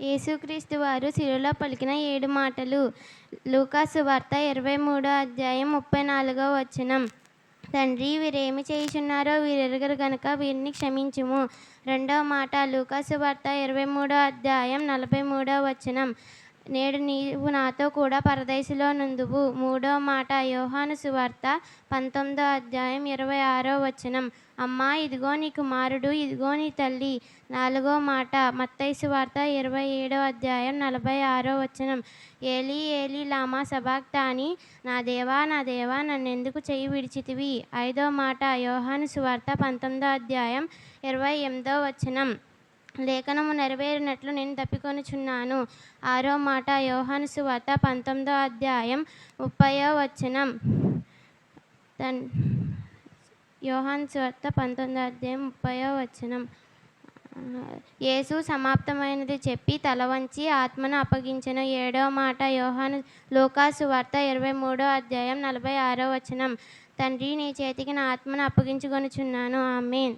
యేసుక్రీస్తు వారు శిలువలో పలికిన ఏడు మాటలు. లూకాసు వార్త ఇరవై మూడో అధ్యాయం ముప్పై నాలుగో వచనం. తండ్రి వీరేమి చేయుచున్నారో వీరెరగరు గనుక వీరిని క్షమించుము. రెండవ మాట లూకాసు వార్త ఇరవై మూడో అధ్యాయం నలభై మూడో వచనం. నేడు నీవు నాతో కూడా పరదేశిలో నుందువు. మూడో మాట యోహాను సువార్త పంతొమ్మిదో అధ్యాయం ఇరవై ఆరో వచనం. అమ్మా ఇదిగో నీ కుమారుడు ఇదిగో నీ తల్లి. నాలుగో మాట మత్తయి వార్త ఇరవై ఏడో అధ్యాయం నలభై ఆరో వచనం. ఏలి ఏలి లామా సబాక్తాని నా దేవా నా దేవా నన్నెందుకు చెయ్యి విడిచితివి? ఐదో మాట యోహాను సువార్త పంతొమ్మిదో అధ్యాయం ఇరవై ఎనిమిదో వచనం. లేఖనము నెరవేరినట్లు నేను తప్పికొనుచున్నాను. ఆరో మాట యోహాను సువార్త పంతొమ్మిదో అధ్యాయం ముప్పయో వచనం. తన్ యోహాన్ సువార్త పంతొమ్మిదో అధ్యాయం ముప్పయో వచనం. యేసు సమాప్తమైనది చెప్పి తల వంచి ఆత్మను అప్పగించిన. ఏడో మాట యోహాను లోకాసు వార్త ఇరవై మూడో అధ్యాయం నలభై ఆరో వచనం. తండ్రి నీ చేతికి నా ఆత్మను అప్పగించుకొనుచున్నాను. ఆమెన్.